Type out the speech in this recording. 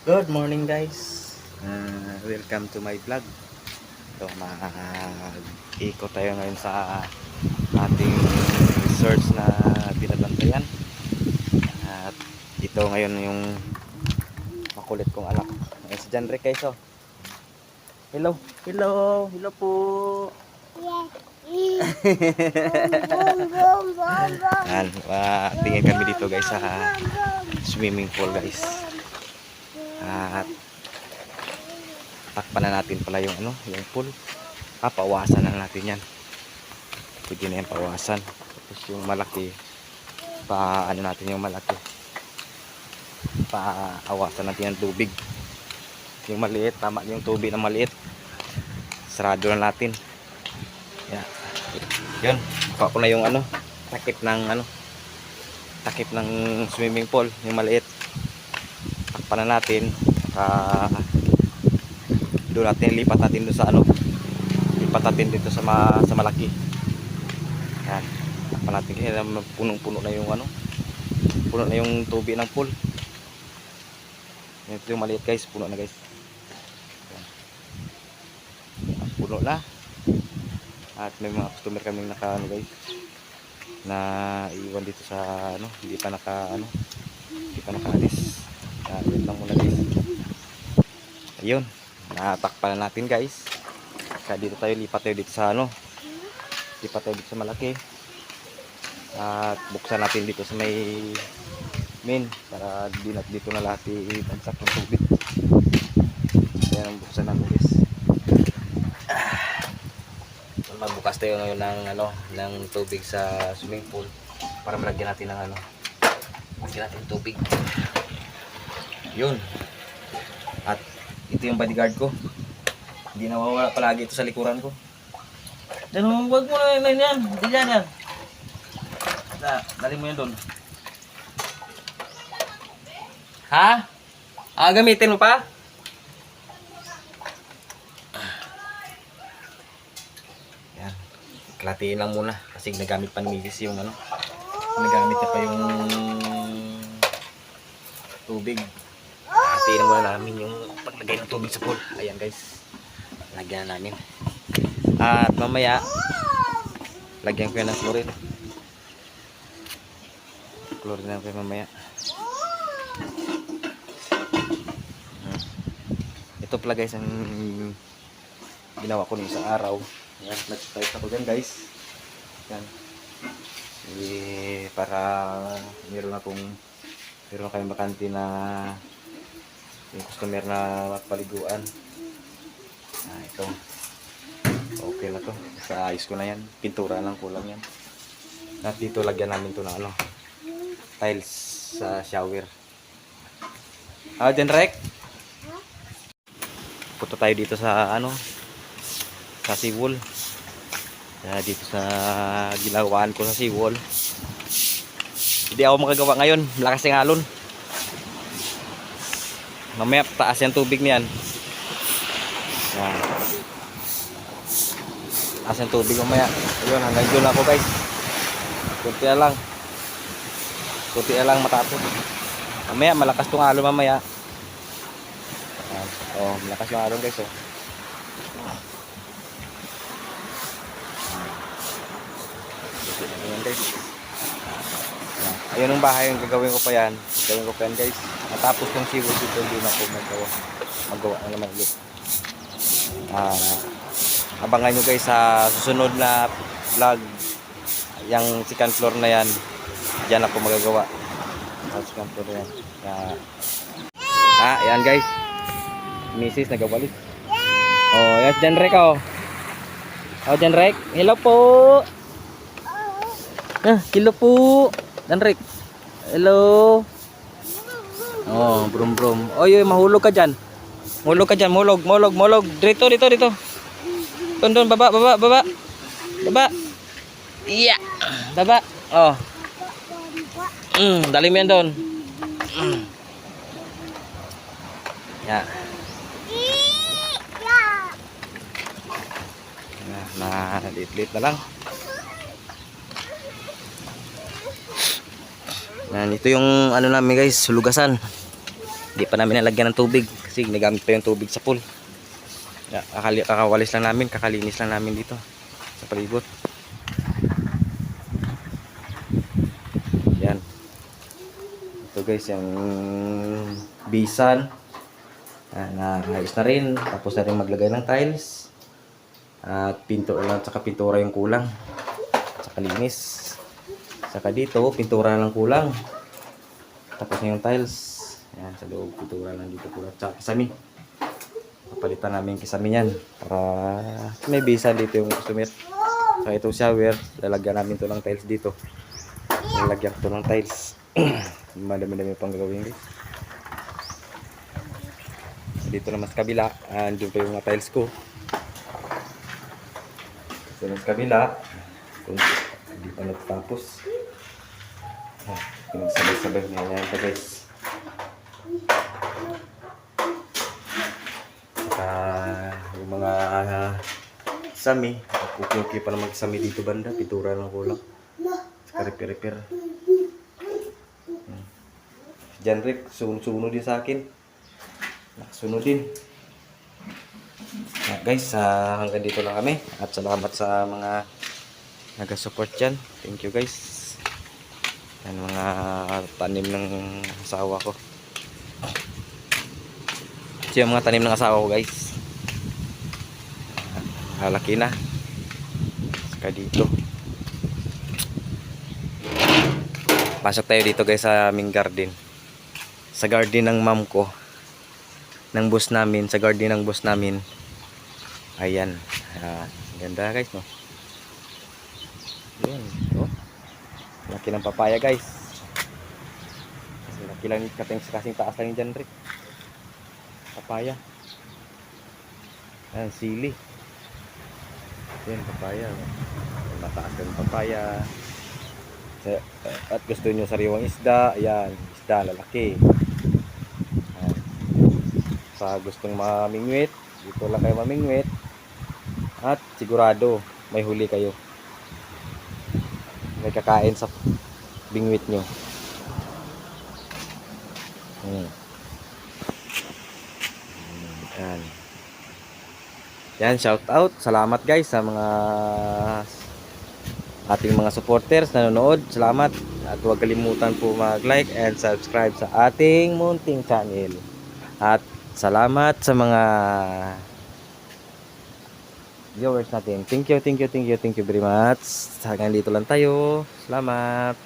Good morning guys. Uh, welcome to my vlog. So mag-ikot tayo ngayon sa ating search na binabantayan. At ito ngayon yung makulit kong anak. Ayan si John Rick guys oh. Hello. Hello. Hello po. Yan, uh, tingin kami dito guys sa swimming pool guys. At takpan na natin pala yung ano, yung pool. Ah, pawasan na natin yan. Pwede na yan pawasan. Tapos yung malaki, pa ano natin yung malaki. Paawasan natin yung tubig. Yung maliit, tama yung tubig na maliit. Sarado na natin. Yan. Yun, kuha ko na yung ano, takip ng ano, takip ng swimming pool, yung maliit takpan na natin. Uh, doon natin lipat natin doon sa ano lipat natin dito sa, ma, sa malaki. Yan takpan natin kasi punong puno na yung ano puno na yung tubig ng pool. Ito yung maliit guys. Puno na guys. Yan. puno na. At may mga customer kaming naka ano guys na iwan dito sa ano hindi pa naka ano hindi pa nakaalis Ah, yun lang muna guys. Ayun. Natakpan na natin guys. Kaya dito tayo, lipat tayo dito sa ano. Lipat tayo dito sa malaki. At buksan natin dito sa may main. Para di na dito na lahat ibagsak ng tubig. Ayan ang buksan namin guys. So, magbukas tayo ngayon ng ano, ng tubig sa swimming pool para malagyan natin ng ano. Lagyan natin tubig yun ito yung bodyguard ko. Hindi nawawala palagi ito sa likuran ko. Dan wag mo na yun yan. Hindi yan yan. Dali mo yan doon. Ha? ah gamitin mo pa? yan. Klatiin lang muna. Kasi nagamit pa ni Mrs. yung ano. Nagamit pa yung tubig Hatiin muna namin yung paglagay ng tubig sa pool. Ayan guys. Lagyan na namin. At mamaya, lagyan ko yan ng chlorine. Chlorine na ko yan mamaya. Hmm. Ito pala guys ang ginawa ko nung isang araw. Ayan, nag-start ako dyan guys. Yan. Eh, para meron akong meron kayong bakante na yung customer na paliguan. Ah ito. Okay na to. Sa ayos ko na yan. Pintura lang kulang yan. At dito lagyan namin to ng ano tiles sa shower. Ah dyan rek punta tayo dito sa ano sa seawall. Ah, dito sa ginawaan ko sa seawall. Hindi ako makagawa ngayon. Malakas yung alon mamaya taas yung tubig niyan. Yan. Taas yung tubig mamaya. Ayun hanggang doon ako guys. Kunti lang. Kunti lang matapos. Mamaya malakas tong alon mamaya. Yan. oh malakas yung alon guys oh. Ayan guys. Ayun ang bahay yung gagawin ko pa yan. Gagawin ko pa yan guys. Matapos ng siwo dito hindi na ako magawa. Magawa na naman ulit. Ah, abangan nyo guys sa susunod na vlog. Yung second floor na yan. Diyan ako magagawa. Sa second floor na yan. Ah, ah yan guys. Mrs. nagawalik. Oh, yes, dyan rek oh. Oh, dyan rek. Hello po. Ah, hello po. Dan Rick. Hello. Oh, brum brum. Oy, oy, mahulog ka diyan. Mahulog ka diyan, mulog, mulog, mulog. Dito, dito, dito. Doon, doon, baba, baba, baba. Baba. Iya. Baba. Oh. Mm, dali mo yan doon. Mm. Ya. Nah, na lit na lang. Yan, ito yung ano namin guys, sulugasan. Hindi pa namin nalagyan ng tubig kasi nagamit pa yung tubig sa pool. Kakali, kakawalis lang namin, kakalinis lang namin dito sa palibot. Yan. Ito guys, yung bisan. Ah, na ayos rin. Tapos na rin maglagay ng tiles. At pinto lang, saka pintura yung kulang. Saka linis. Saka dito, pintura lang kulang. Tapos yung tiles. Yan, sa loob, pintura lang dito kulang. Tsaka kisami. Papalitan namin yung kisami yan. Para may bisa dito yung customer. Saka itong shower, lalagyan namin to ng tiles dito. Lalagyan ko to ng tiles. Madami-dami pang gagawin guys. Dito naman sa kabila, andun pa yung mga tiles ko. Dito naman sa kabila, hindi pa natapos. Pinagsabay-sabay na yan ito guys. Saka yung mga ah, sami, okay-okay pa naman sami dito banda, pitura lang kulang. Saka repair-repair. Hmm. Diyan Rick, sunod-sunod din sa akin. Nakasunod din. Ah, guys, ah, hanggang dito lang kami. At salamat sa mga nag-support dyan. Thank you guys. Yan mga tanim ng asawa ko. Ito yung mga tanim ng asawa ko guys. Lalaki na. Saka dito. Pasok tayo dito guys sa aming garden. Sa garden ng mom ko ng boss namin, sa garden ng boss namin. Ayan. Ah, ganda guys, no? Ayan. Laki ng papaya guys. Kasi laki lang kating kasing taas lang dyan, Rick. Papaya. Ayan, sili. Ayan, papaya. Mataas yung papaya. At gusto nyo sariwang isda, ayan, isda, lalaki. Ayan sa gustong mamingwit, dito lang kayo mamingwit. At sigurado may huli kayo. May kakain sa bingwit nyo. Hmm. Hmm, Yan. Shout out. Salamat guys sa mga ating mga supporters nanonood. Salamat. At huwag kalimutan po mag-like and subscribe sa ating munting channel. At salamat sa mga viewers natin. Thank you, thank you, thank you, thank you very much. Hanggang dito lang tayo. Salamat.